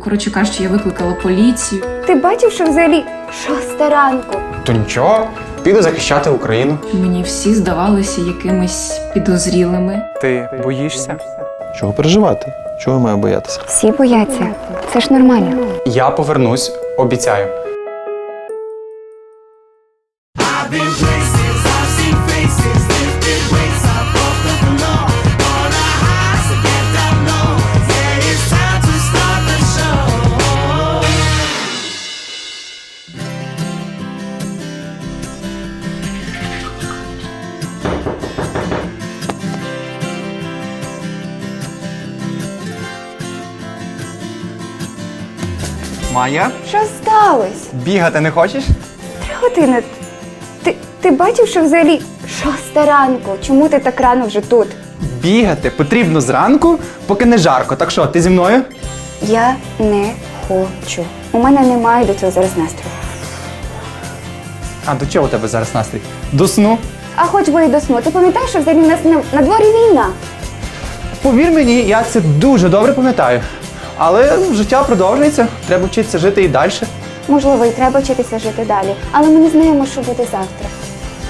Коротше кажучи, я викликала поліцію. Ти бачив, що взагалі шоста ранку? То нічого, піду захищати Україну. Мені всі здавалися якимись підозрілими. Ти боїшся? Чого переживати? Чого я маю боятися? Всі бояться. Це ж нормально. Я повернусь, обіцяю. Майя, Що сталося? бігати не хочеш? Три години. Ти, ти бачив, що взагалі шоста ранку? Чому ти так рано вже тут? Бігати потрібно зранку, поки не жарко. Так що, ти зі мною? Я не хочу. У мене немає до цього зараз настрою. А до чого у тебе зараз настрій? До сну. А хоч би і до сну. Ти пам'ятаєш, що взагалі у нас на, на дворі війна? Повір мені, я це дуже добре пам'ятаю. Але життя продовжується, треба вчитися жити і далі. Можливо, і треба вчитися жити далі, але ми не знаємо, що буде завтра.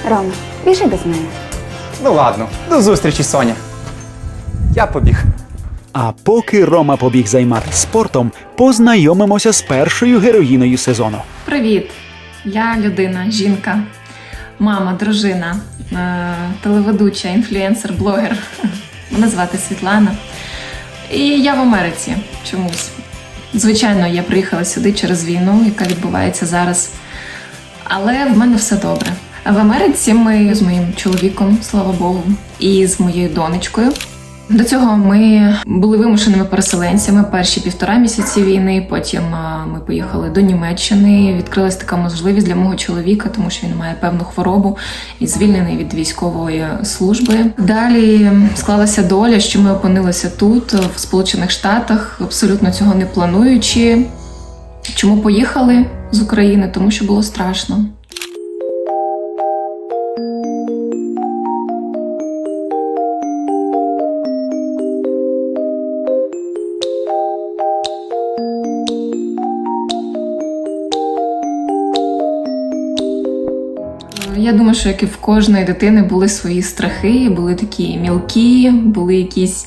Рома, біжи без мене. Ну ладно, до зустрічі, Соня. Я побіг. А поки Рома побіг займатися спортом, познайомимося з першою героїною сезону. Привіт! Я людина, жінка, мама, дружина, е, телеведуча, інфлюенсер, блогер. Мене звати Світлана. І я в Америці чомусь. Звичайно, я приїхала сюди через війну, яка відбувається зараз. Але в мене все добре. В Америці ми з моїм чоловіком, слава Богу, і з моєю донечкою. До цього ми були вимушеними переселенцями перші півтора місяці війни. Потім ми поїхали до Німеччини. Відкрилась така можливість для мого чоловіка, тому що він має певну хворобу і звільнений від військової служби. Далі склалася доля, що ми опинилися тут, в Сполучених Штатах, абсолютно цього не плануючи. Чому поїхали з України? Тому що було страшно. Думаю, що як і в кожної дитини були свої страхи, були такі мілкі, були якісь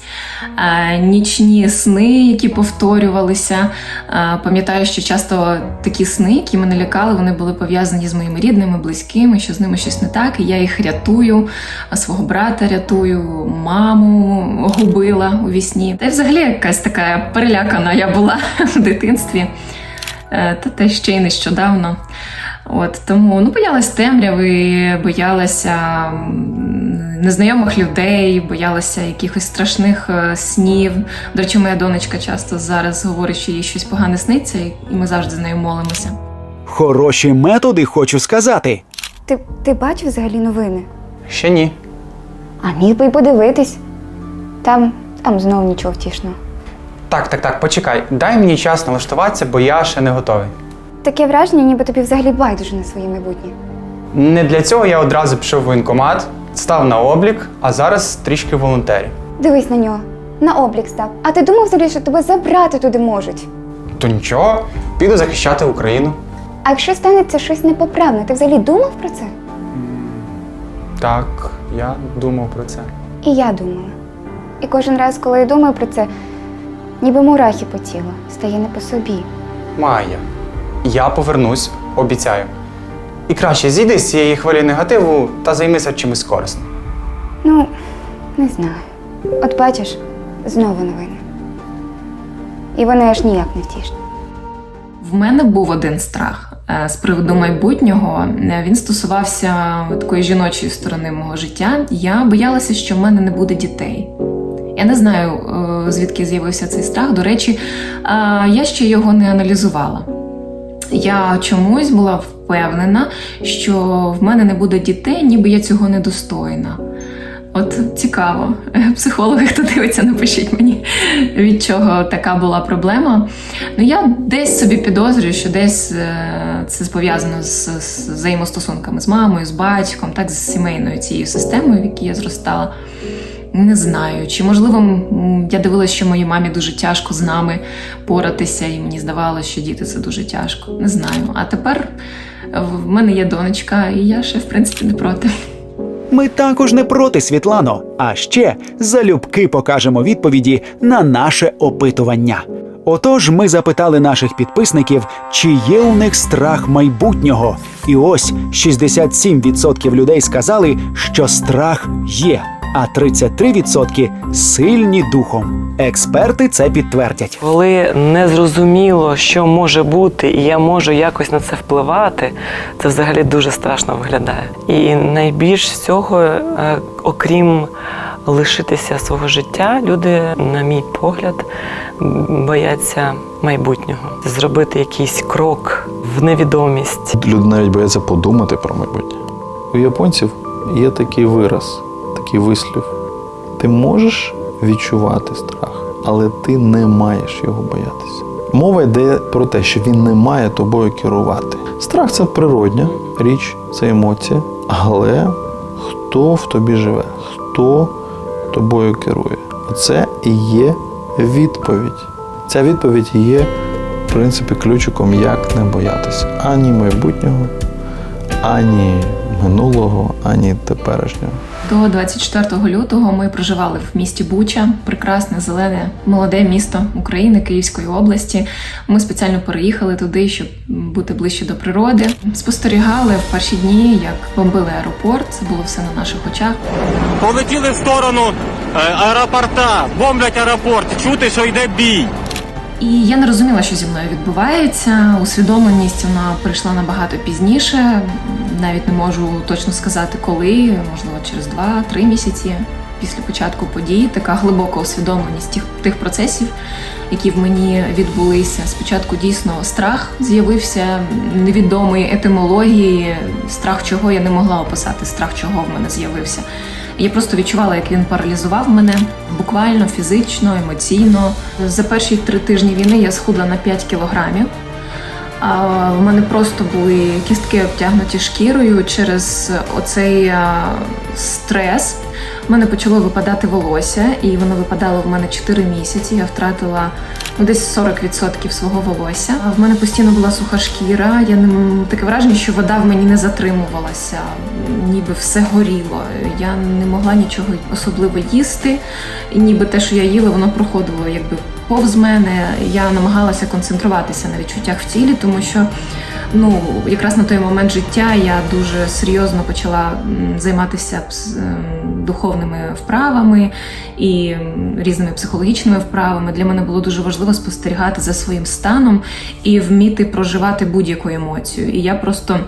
е, нічні сни, які повторювалися. Е, пам'ятаю, що часто такі сни, які мене лякали, вони були пов'язані з моїми рідними, близькими, що з ними щось не так, і я їх рятую, свого брата рятую, маму губила у вісні. Та й взагалі якась така перелякана я була в дитинстві. Е, Та те ще й нещодавно. От тому ну боялась темряви, боялася незнайомих людей, боялася якихось страшних е, снів. До речі, моя донечка часто зараз говорить, що їй щось погане сниться, і ми завжди з нею молимося. Хороші методи, хочу сказати. Ти, ти бачив взагалі новини? Ще ні. А міг би й подивитись. Там, там знов нічого втішного. Так, так, так, почекай. Дай мені час налаштуватися, бо я ще не готовий. Таке враження, ніби тобі взагалі байдуже на своє майбутнє. Не для цього я одразу пішов в воєнкомат, став на облік, а зараз трішки волонтерів. Дивись на нього. На облік став. А ти думав взагалі, що тебе забрати туди можуть? То нічого, піду захищати Україну. А якщо станеться щось непоправне, ти взагалі думав про це? Так, я думав про це. І я думала. І кожен раз, коли я думаю про це, ніби мурахи по тілу, стає не по собі. Майя, я повернусь, обіцяю. І краще зійди з цієї хвилі негативу та займися чимось корисним. Ну, не знаю. От бачиш, знову новини. І вони аж ніяк не втішні. В мене був один страх е, з приводу майбутнього. Е, Він стосувався такої жіночої сторони мого життя. Я боялася, що в мене не буде дітей. Я не знаю, е, звідки з'явився цей страх. До речі, е, я ще його не аналізувала. Я чомусь була впевнена, що в мене не буде дітей, ніби я цього недостойна. От цікаво, психологи, хто дивиться, напишіть мені, від чого така була проблема. Ну я десь собі підозрюю, що десь е, це пов'язано з, з взаємостосунками з мамою, з батьком, так з сімейною цією системою, в якій я зростала. Не знаю. Чи можливо я дивилася, що моїй мамі дуже тяжко з нами поратися, і мені здавалося, що діти це дуже тяжко. Не знаю. А тепер в мене є донечка, і я ще в принципі не проти. Ми також не проти Світлано, а ще залюбки покажемо відповіді на наше опитування. Отож, ми запитали наших підписників, чи є у них страх майбутнього. І ось 67% людей сказали, що страх є, а 33% сильні духом. Експерти це підтвердять. Коли не зрозуміло, що може бути, і я можу якось на це впливати, це взагалі дуже страшно виглядає. І найбільш всього, е, окрім лишитися свого життя, люди, на мій погляд, бояться майбутнього. Зробити якийсь крок в невідомість. Люди навіть бояться подумати про майбутнє. У японців є такий вираз, такий вислів. Ти можеш відчувати страх, але ти не маєш його боятися. Мова йде про те, що він не має тобою керувати. Страх це природня річ, це емоція, але хто в тобі живе, хто тобою керує. Оце і є відповідь. Ця відповідь є, в принципі, ключиком, як не боятися ані майбутнього, ані минулого, ані теперішнього. До 24 лютого ми проживали в місті Буча, прекрасне, зелене, молоде місто України Київської області. Ми спеціально переїхали туди, щоб бути ближче до природи. Спостерігали в перші дні, як бомбили аеропорт. Це було все на наших очах. Полетіли в сторону е, аеропорта, бомблять аеропорт, чути, що йде бій. І я не розуміла, що зі мною відбувається. Усвідомленість вона прийшла набагато пізніше. Навіть не можу точно сказати, коли, можливо, через 2-3 місяці після початку подій. Така глибока усвідомленість тих, тих процесів, які в мені відбулися. Спочатку дійсно страх з'явився невідомої етимології, страх чого я не могла описати, страх чого в мене з'явився. Я просто відчувала, як він паралізував мене буквально, фізично, емоційно. За перші три тижні війни я схудла на 5 кілограмів. А в мене просто були кістки обтягнуті шкірою через оцей стрес. В мене почало випадати волосся, і воно випадало в мене 4 місяці. Я втратила ну, десь 40% свого волосся. В мене постійно була суха шкіра. Я не таке враження, що вода в мені не затримувалася, ніби все горіло. Я не могла нічого особливо їсти, і ніби те, що я їла, воно проходило якби повз мене. Я намагалася концентруватися на відчуттях в тілі, тому що ну якраз на той момент життя я дуже серйозно почала займатися ем, духовними вправами і різними психологічними вправами. Для мене було дуже важливо спостерігати за своїм станом і вміти проживати будь-яку емоцію. І я просто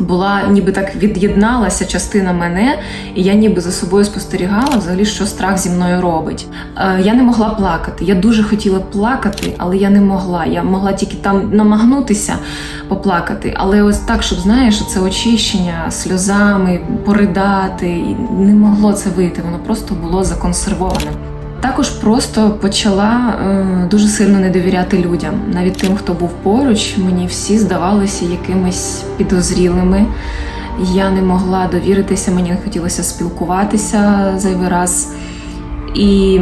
була ніби так від'єдналася частина мене, і я ніби за собою спостерігала взагалі, що страх зі мною робить. Е, я не могла плакати. Я дуже хотіла плакати, але я не могла. Я могла тільки там намагнутися поплакати. Але ось так, щоб знаєш, це очищення сльозами, поридати, не могло це вийти. Воно просто було законсервоване. Також просто почала е, дуже сильно не довіряти людям, навіть тим, хто був поруч. Мені всі здавалися якимись підозрілими. Я не могла довіритися, мені не хотілося спілкуватися зайвий раз. І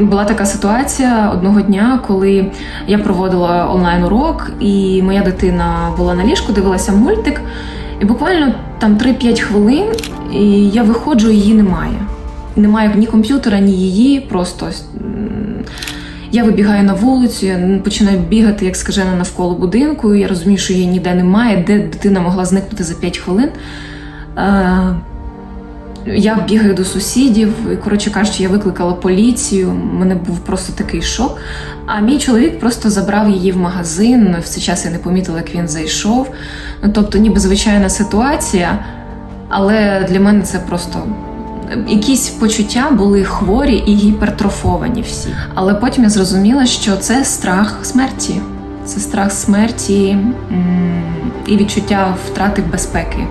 була така ситуація одного дня, коли я проводила онлайн урок, і моя дитина була на ліжку, дивилася мультик, і буквально там 3-5 хвилин, і я виходжу, її немає. Немає ні комп'ютера, ні її. Просто я вибігаю на вулицю, я починаю бігати, як скажена, навколо будинку. Я розумію, що її ніде немає, де дитина могла зникнути за 5 хвилин. Е, я бігаю до сусідів, і, коротше кажучи, я викликала поліцію. У мене був просто такий шок. А мій чоловік просто забрав її в магазин. В цей час я не помітила, як він зайшов. Ну, тобто, ніби звичайна ситуація, але для мене це просто. Якісь почуття були хворі і гіпертрофовані всі. Але потім я зрозуміла, що це страх смерті. Це страх смерті і відчуття втрати безпеки,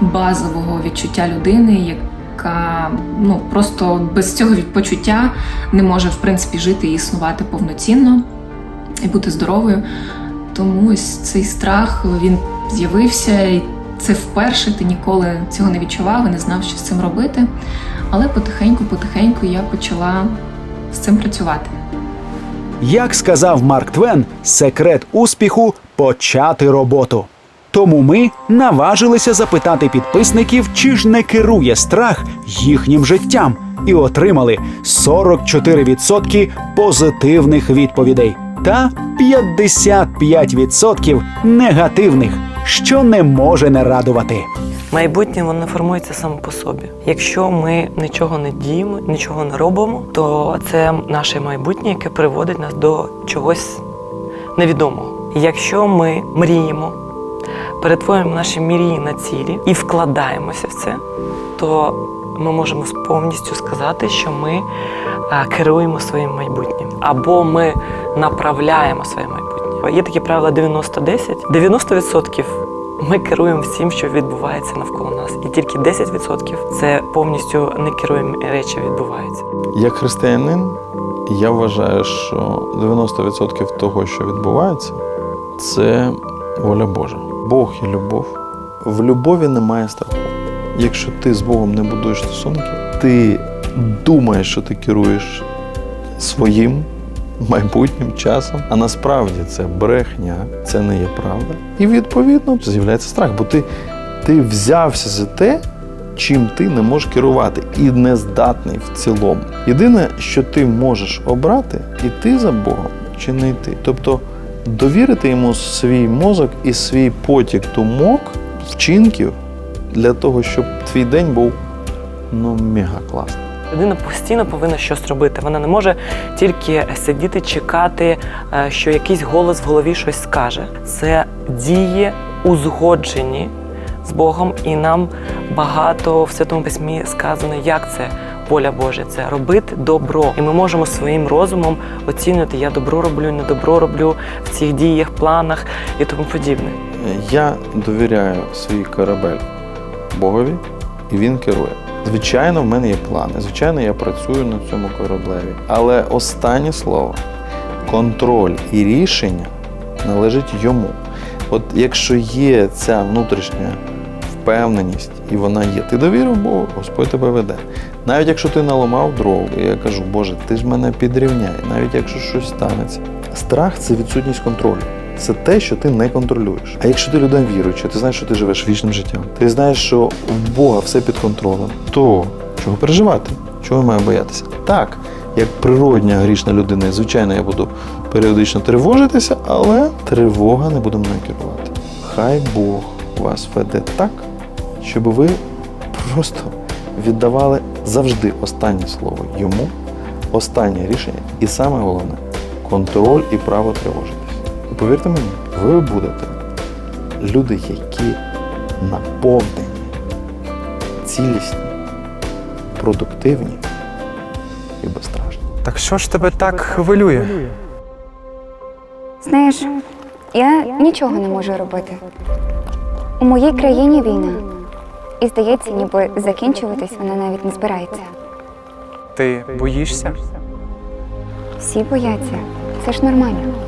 базового відчуття людини, яка ну просто без цього відпочуття не може в принципі жити і існувати повноцінно і бути здоровою. Тому ось цей страх він з'явився, це вперше ти ніколи цього не відчував і не знав, що з цим робити. Але потихеньку-потихеньку я почала з цим працювати. Як сказав Марк Твен, секрет успіху почати роботу. Тому ми наважилися запитати підписників, чи ж не керує страх їхнім життям, і отримали 44% позитивних відповідей та 55% негативних, що не може не радувати. Майбутнє воно формується само по собі. Якщо ми нічого не діємо, нічого не робимо, то це наше майбутнє, яке приводить нас до чогось невідомого. Якщо ми мріємо, перетворюємо наші мрії на цілі і вкладаємося в це, то ми можемо повністю сказати, що ми керуємо своїм майбутнім або ми направляємо своє майбутнє. Є таке правило 90-10. 90% ми керуємо всім, що відбувається навколо нас, і тільки 10% це повністю не керуємо речі відбуваються. Як християнин, я вважаю, що 90% того, що відбувається, це воля Божа. Бог є любов. В любові немає страху. Якщо ти з Богом не будуєш стосунки, ти думаєш, що ти керуєш своїм майбутнім часом, а насправді це брехня, це не є правда. І відповідно з'являється страх, бо ти, ти взявся за те, чим ти не можеш керувати і не здатний в цілому. Єдине, що ти можеш обрати, іти за Богом чи не йти. Тобто довірити йому свій мозок і свій потік думок, вчинків для того, щоб твій день був ну мега класний. Людина постійно повинна щось робити. Вона не може тільки сидіти, чекати, е, що якийсь голос в голові щось скаже. Це дії узгоджені з Богом, і нам багато в Святому Письмі сказано, як це воля Божа. Це робити добро. І ми можемо своїм розумом оцінювати, я добро роблю, не добро роблю в цих діях, планах і тому подібне. Я довіряю свій корабель Богові, і він керує. Звичайно, в мене є плани. Звичайно, я працюю на цьому кораблеві. Але останнє слово, контроль і рішення належить йому. От якщо є ця внутрішня впевненість, і вона є, ти довірив Богу, Господь тебе веде. Навіть якщо ти наламав дров, і я кажу, Боже, ти ж мене підрівняй, навіть якщо щось станеться. Страх це відсутність контролю. Це те, що ти не контролюєш. А якщо ти людина віруюча, ти знаєш, що ти живеш вічним життям, ти знаєш, що в Бога все під контролем, то чого переживати? Чого я маю боятися? Так, як природня грішна людина, звичайно, я буду періодично тривожитися, але тривога не буде мною керувати. Хай Бог вас веде так, щоб ви просто віддавали завжди останнє слово йому, останнє рішення, і саме головне контроль і право тривожитись. Повірте мені, ви будете люди, які наповнені, цілісні, продуктивні і безстрашні. Так що ж тебе так хвилює? Знаєш, я нічого не можу робити. У моїй країні війна. І здається, ніби закінчуватись вона навіть не збирається. Ти боїшся? Всі бояться. Це ж нормально.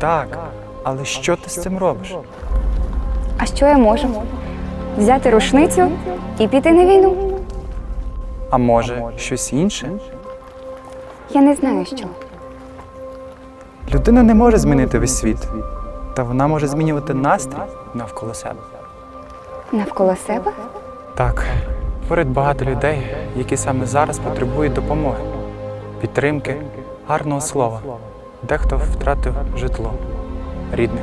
Так. Але що ти з цим робиш? А що я можу? Взяти рушницю і піти на війну? А може, щось інше? Я не знаю що. Людина не може змінити весь світ, та вона може змінювати настрій навколо себе. Навколо себе? Так, поряд багато людей, які саме зараз потребують допомоги, підтримки, гарного слова. Дехто втратив житло, рідних.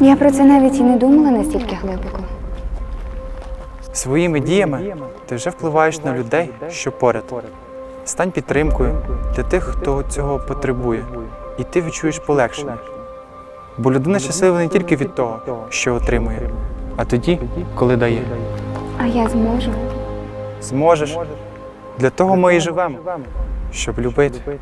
Я про це навіть і не думала настільки глибоко. Своїми діями ти вже впливаєш на людей, що поряд. Стань підтримкою для тих, хто цього потребує, і ти відчуєш полегшення. Бо людина щаслива не тільки від того, що отримує, а тоді, коли дає. А я зможу. Зможеш. Для того ми і живемо, щоб любити.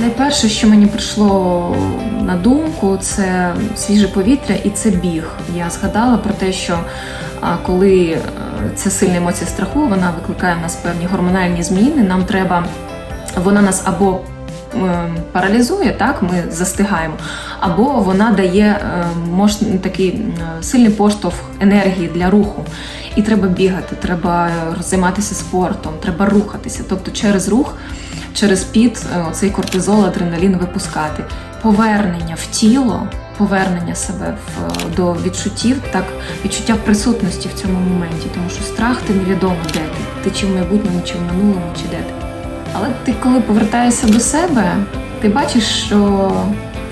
Найперше, що мені прийшло на думку, це свіже повітря і це біг. Я згадала про те, що коли е, ця сильна емоція страху, вона викликає в нас певні гормональні зміни. Нам треба, вона нас або ем, паралізує, так ми застигаємо, або вона дає е, мож, такий сильний поштовх енергії для руху. І треба бігати, треба е, займатися спортом, треба рухатися. Тобто через рух, через піт е, цей кортизол, адреналін випускати. Повернення в тіло, повернення себе в, до відчуттів, так відчуття присутності в цьому моменті, тому що страх ти невідомо де ти. Ти чи в майбутньому, чи в минулому, чи де ти. Але ти, коли повертаєшся до себе, ти бачиш, що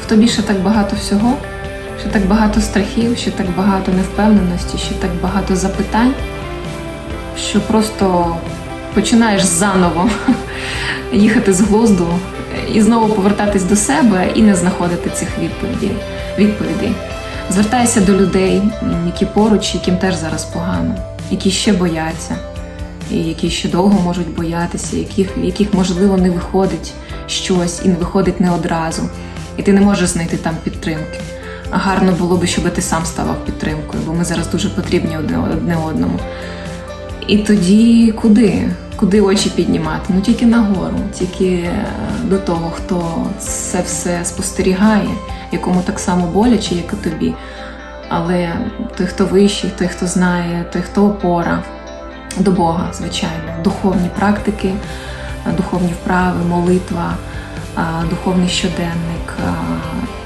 в тобі ще так багато всього, що так багато страхів, що так багато невпевненості, що так багато запитань, що просто починаєш заново їхати з глузду і знову повертатись до себе і не знаходити цих відповідей. відповідей. Звертайся до людей, які поруч, яким теж зараз погано, які ще бояться, і які ще довго можуть боятися, яких, яких можливо не виходить щось і не виходить не одразу, і ти не можеш знайти там підтримки. Гарно було би, щоб ти сам ставав підтримкою, бо ми зараз дуже потрібні одне одному. І тоді куди? Куди очі піднімати? Ну тільки нагору, тільки е, до того, хто це все спостерігає, якому так само боляче, як і тобі. Але той, хто вищий, той, хто знає, той, хто опора до Бога, звичайно, духовні практики, е, духовні вправи, молитва, е, духовний щоденник,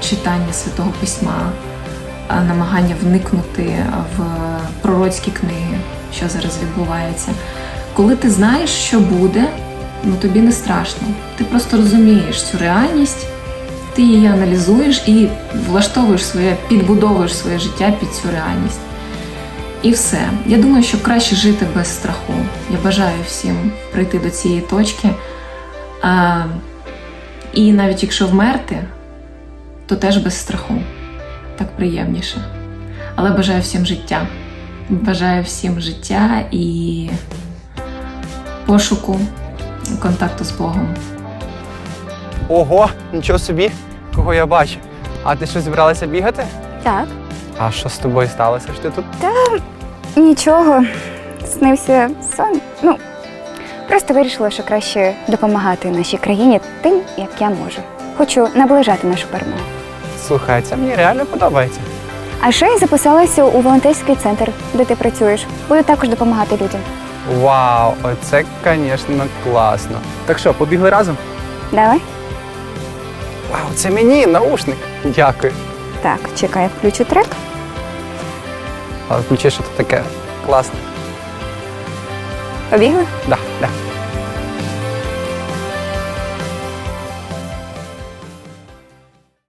читання святого письма, намагання вникнути в пророцькі книги, що зараз відбувається. Коли ти знаєш, що буде, ну тобі не страшно. Ти просто розумієш цю реальність, ти її аналізуєш і влаштовуєш своє, підбудовуєш своє життя під цю реальність. І все. Я думаю, що краще жити без страху. Я бажаю всім прийти до цієї точки. А, і навіть якщо вмерти, то теж без страху. Так приємніше. Але бажаю всім життя. Бажаю всім життя і пошуку контакту з Богом. Ого, нічого собі, кого я бачу. А ти що збиралася бігати? Так. А що з тобою сталося? Що ти тут? Та Нічого, снився сон. Ну, просто вирішила, що краще допомагати нашій країні тим, як я можу. Хочу наближати нашу перемогу. Слухай, це мені реально подобається. А ще я записалася у волонтерський центр, де ти працюєш. Буду також допомагати людям. Вау, оце, звісно, класно. Так що, побігли разом? Давай. Вау, це мені наушник. Дякую. Так, чекай, я включу трек. Але включи, що це таке класне. Побігли? Да.